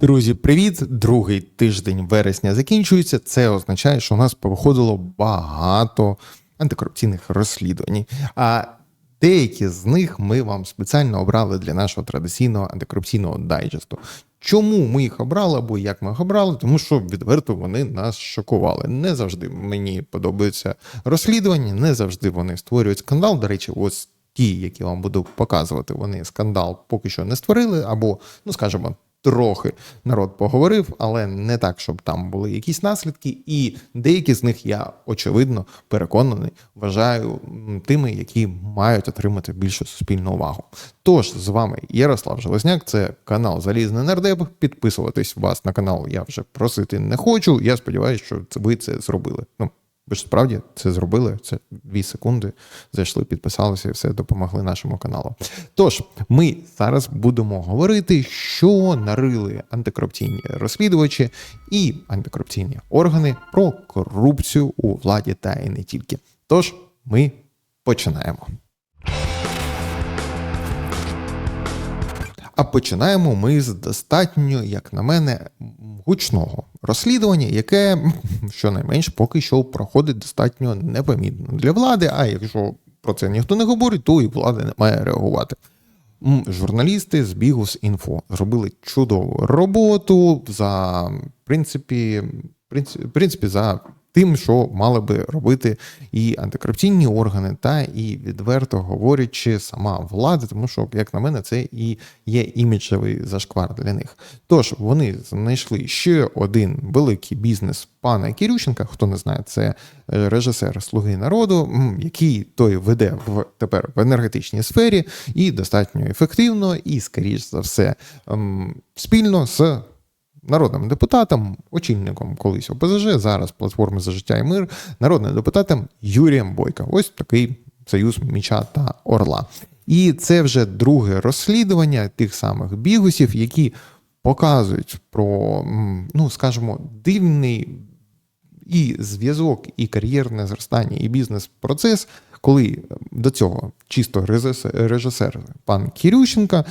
Друзі, привіт! Другий тиждень вересня закінчується. Це означає, що у нас повиходило багато антикорупційних розслідувань. А деякі з них ми вам спеціально обрали для нашого традиційного антикорупційного дайджесту. Чому ми їх обрали або як ми їх обрали? Тому що відверто вони нас шокували. Не завжди мені подобаються розслідування, не завжди вони створюють скандал. До речі, ось ті, які вам буду показувати, вони скандал поки що не створили, або, ну скажімо, трохи народ поговорив, але не так, щоб там були якісь наслідки. І деякі з них я очевидно переконаний, вважаю тими, які мають отримати більшу суспільну увагу. Тож з вами Ярослав Железняк, це канал Залізний Нардеп. Підписуватись вас на канал я вже просити не хочу. Я сподіваюся, що ви це зробили. Ну, ви ж справді це зробили. Це дві секунди. Зайшли, підписалися і все допомогли нашому каналу. Тож ми зараз будемо говорити, що нарили антикорупційні розслідувачі і антикорупційні органи про корупцію у владі та і не тільки. Тож ми починаємо. А починаємо ми з достатньо, як на мене, гучного розслідування, яке щонайменш поки що проходить достатньо непомітно для влади. А якщо про це ніхто не говорить, то і влада не має реагувати. Журналісти з Бігус Інфо зробили чудову роботу за принципі, принципі, за тим, що мали би робити і антикорупційні органи, та і відверто говорячи, сама влада, тому що, як на мене, це і є іміджевий зашквар для них. Тож вони знайшли ще один великий бізнес пана Кірющенка. Хто не знає, це е, режисер Слуги народу, який той веде в тепер в енергетичній сфері і достатньо ефективно, і, скоріш за все, спільно з народним депутатом, очільником колись ОПЗЖ, зараз платформи за життя і мир, народним депутатом Юрієм Бойко. Ось такий союз Міча та Орла. І це вже друге розслідування тих самих бігусів, які показують про, ну скажімо, дивний і зв'язок, і кар'єрне зростання, і бізнес-процес, коли до цього чисто режисер, пан Кірющенка,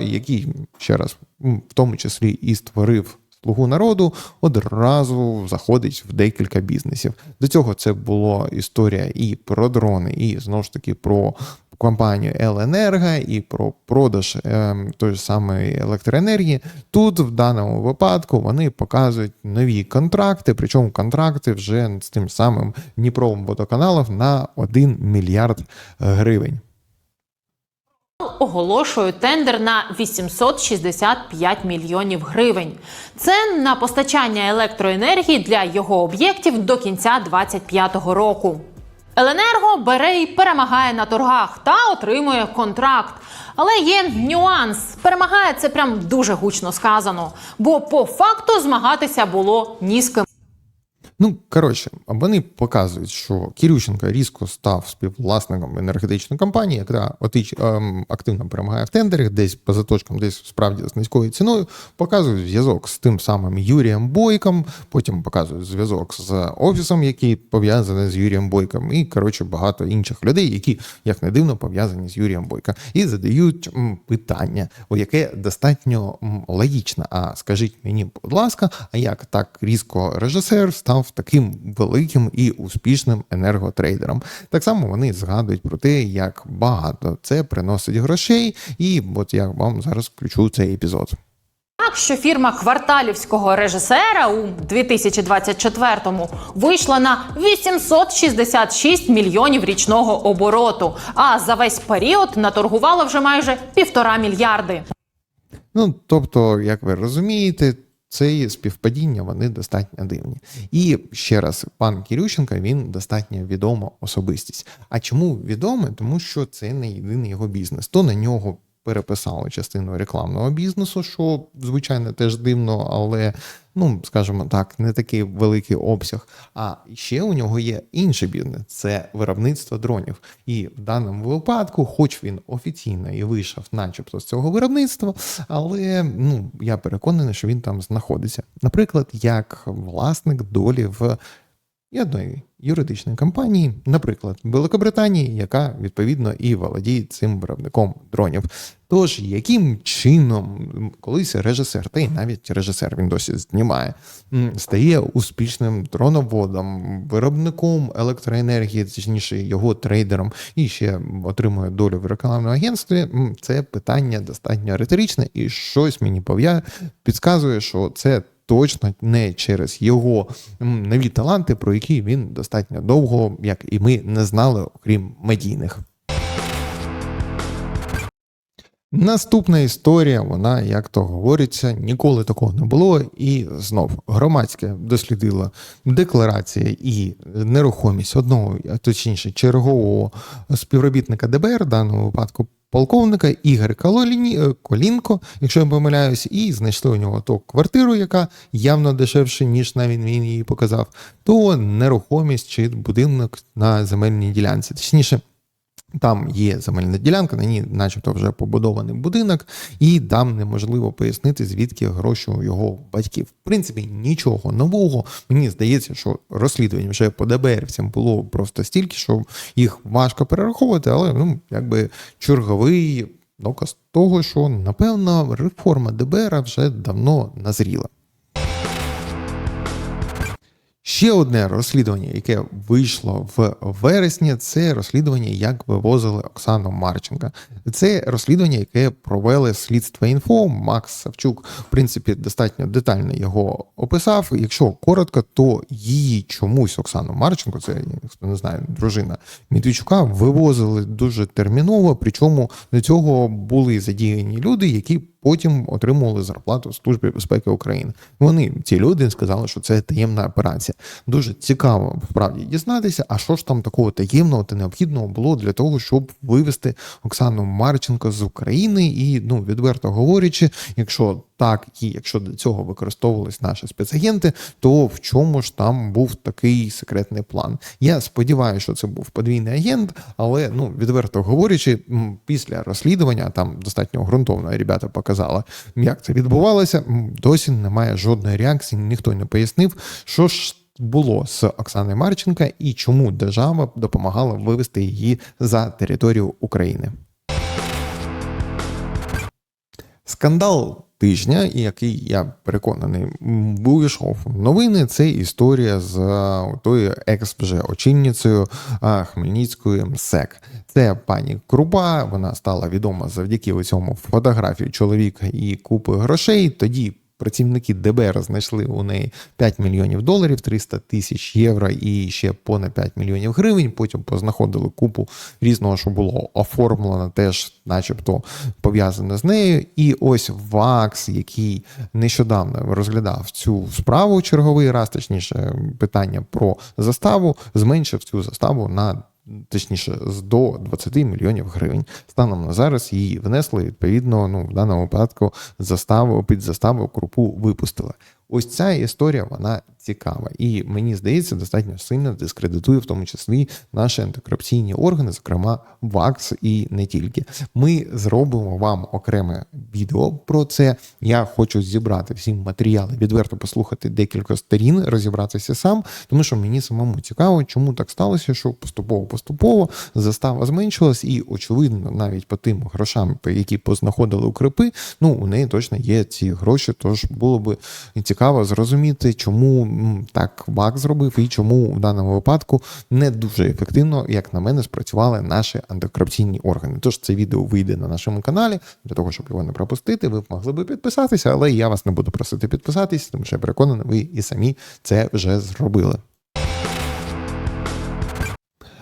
який ще раз, в тому числі і створив слугу народу, одразу заходить в декілька бізнесів. До цього це була історія і про дрони, і знову ж таки про компанію Еленерго і про продаж тої ж самої електроенергії. Тут в даному випадку вони показують нові контракти, причому контракти вже з тим самим Дніпровим водоканалом на 1 мільярд гривень. Оголошую тендер на 865 мільйонів гривень. Це на постачання електроенергії для його об'єктів до кінця 2025 року. Еленерго бере і перемагає на торгах та отримує контракт. Але є нюанс. Перемагає це прям дуже гучно сказано, бо по факту змагатися було ні з ким. Ну, коротше, вони показують, що Кірющенко різко став співвласником енергетичної компанії, яка отич, ем, активно перемагає в тендерах, десь по заточкам, десь справді з низькою ціною. Показують зв'язок з тим самим Юрієм Бойком, потім показують зв'язок з офісом, який пов'язаний з Юрієм Бойком, і коротше багато інших людей, які, як не дивно, пов'язані з Юрієм Бойко, і задають питання, яке достатньо м, логічне. А скажіть мені, будь ласка, а як так різко режисер став таким великим і успішним енерготрейдером? Так само вони згадують про те, як багато це приносить грошей, і от я вам зараз включу цей епізод. Так, що фірма кварталівського режисера у 2024-му вийшла на 866 мільйонів річного обороту, а за весь період наторгувала вже майже півтора мільярди. Ну, тобто, як ви розумієте, ці співпадіння вони достатньо дивні. І ще раз, пан Кирющенко, він достатньо відома особистість. А чому відомий? Тому що це не єдиний його бізнес. То на нього переписали частину рекламного бізнесу, що звичайно теж дивно, але ну скажімо так, не такий великий обсяг. А ще у нього є інший бізнес це виробництво дронів. І в даному випадку, хоч він офіційно і вийшов, начебто, з цього виробництва, але ну я переконаний, що він там знаходиться. Наприклад, як власник долі в і одної юридичної компанії, наприклад, Великобританії, яка відповідно і володіє цим виробником дронів. Тож, яким чином колись режисер, та й навіть режисер він досі знімає, стає успішним дроноводом, виробником електроенергії, точніше його трейдером, і ще отримує долю в рекламному агентстві. Це питання достатньо риторичне, і щось мені пов'я підказує, що це. Точно не через його нові таланти, про які він достатньо довго, як і ми, не знали, окрім медійних. Наступна історія, вона, як то говориться, ніколи такого не було. І знов громадське дослідило декларація і нерухомість одного, точніше, чергового співробітника ДБР, в даному випадку полковника Ігор Кололіні, е, Колінко, якщо я не помиляюсь, і знайшли у нього то квартиру, яка явно дешевше, ніж навіть він її показав, то нерухомість чи будинок на земельній ділянці. Точніше, там є земельна ділянка, на ній, начебто, вже побудований будинок, і там неможливо пояснити, звідки гроші у його батьків. В принципі, нічого нового. Мені здається, що розслідувань вже по ДБРівцям було просто стільки, що їх важко перераховувати, але ну, якби черговий доказ того, що напевно реформа ДБР вже давно назріла. Ще одне розслідування, яке вийшло в вересні, це розслідування, як вивозили Оксану Марченка. Це розслідування, яке провели слідство інфо. Макс Савчук, в принципі, достатньо детально його описав. Якщо коротко, то її чомусь Оксану Марченко, це хто не знає, дружина Медведчука, вивозили дуже терміново. Причому до цього були задіяні люди, які потім отримували зарплату в Службі безпеки України. Вони, ці люди, сказали, що це таємна операція. Дуже цікаво вправді дізнатися, а що ж там такого таємного та необхідного було для того, щоб вивести Оксану Марченко з України. І ну відверто говорячи, якщо так і якщо до цього використовувались наші спецагенти, то в чому ж там був такий секретний план? Я сподіваюся, що це був подвійний агент, але ну відверто говорячи, після розслідування там достатньо ґрунтовно ребята показали, як це відбувалося. Досі немає жодної реакції, ніхто не пояснив, що ж. Було з Оксаною Марченка і чому держава допомагала вивести її за територію України. Скандал тижня, і який я переконаний вийшов новини, це історія з е, тою екс вже очільницею е, Хмельницької МСЕК. Це пані Круба. Вона стала відома завдяки цьому фотографії чоловіка і купи грошей. Тоді Працівники ДБР знайшли у неї 5 мільйонів доларів, 300 тисяч євро і ще понад 5 мільйонів гривень. Потім познаходили купу різного, що було оформлено, теж, начебто, пов'язане з нею. І ось ВАКС, який нещодавно розглядав цю справу черговий раз, точніше, питання про заставу, зменшив цю заставу на точніше, з до 20 мільйонів гривень. Станом на зараз її внесли відповідно. Ну в даному випадку заставу під заставу крупу випустили. Ось ця історія вона цікава, і мені здається, достатньо сильно дискредитує, в тому числі наші антикорупційні органи, зокрема ВАКС і не тільки. Ми зробимо вам окреме відео про це. Я хочу зібрати всі матеріали, відверто послухати декілька сторін, розібратися сам, тому що мені самому цікаво, чому так сталося, що поступово-поступово застава зменшилась, і очевидно, навіть по тим грошам, які познаходили у крипи, ну у неї точно є ці гроші. Тож було би цікаво зрозуміти, чому так ВАК зробив і чому в даному випадку не дуже ефективно, як на мене, спрацювали наші антикорупційні органи. Тож це відео вийде на нашому каналі для того, щоб його не пропустити. Ви могли би підписатися, але я вас не буду просити підписатись, тому що я переконаний, ви і самі це вже зробили.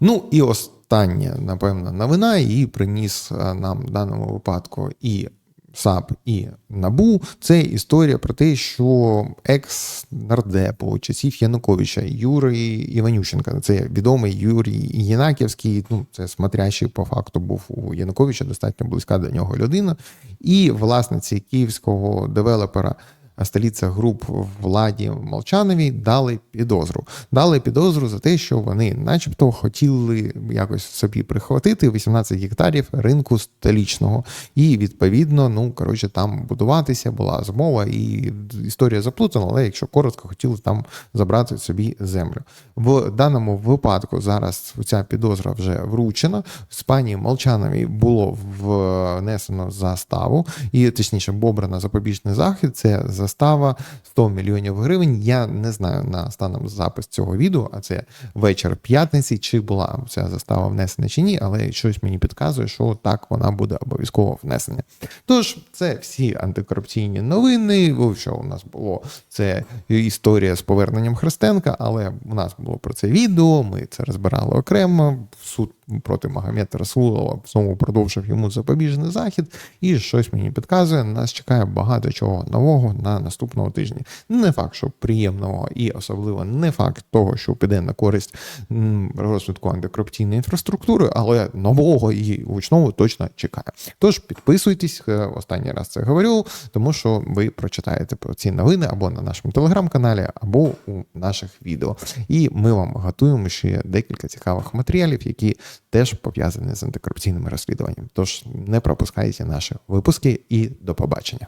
Ну і остання, напевно, новина, її приніс е, нам в даному випадку і САП і НАБУ. Це історія про те, що екс-нардепу часів Януковича Юрій Іванющенка, це відомий Юрій Єнаківський, ну це смотрящий по факту був у Януковича, достатньо близька до нього людина, і власниці київського девелопера. Столиця груп владі Молчановій дали підозру. Дали підозру за те, що вони, начебто, хотіли якось собі прихватити 18 гектарів ринку столічного. І відповідно, ну коротше, там будуватися була змова, і історія заплутана, але якщо коротко, хотіли там забрати собі землю. В даному випадку зараз ця підозра вже вручена. З пані Молчановій було внесено заставу, і точніше, обрано запобіжний захід. Це застава 100 мільйонів гривень. Я не знаю на станом запис цього відео, а це вечір п'ятниці, чи була ця застава внесена чи ні, але щось мені підказує, що так вона буде обов'язково внесена. Тож, це всі антикорупційні новини. Що у нас було? Це історія з поверненням Христенка, але у нас було про це відео. Ми це розбирали окремо. Суд проти Магомета Расулова знову продовжив йому запобіжний захід, і щось мені підказує. Нас чекає багато чого нового на наступного тижні. Не факт, що приємного, і особливо не факт того, що піде на користь розвитку антикорупційної інфраструктури, але нового і гучного точно чекає. Тож підписуйтесь, е, останній раз це говорю, тому що ви прочитаєте про ці новини або на нашому телеграм-каналі, або у наших відео. І ми вам готуємо ще декілька цікавих матеріалів, які теж пов'язані з антикорупційними розслідуваннями. Тож не пропускайте наші випуски і до побачення.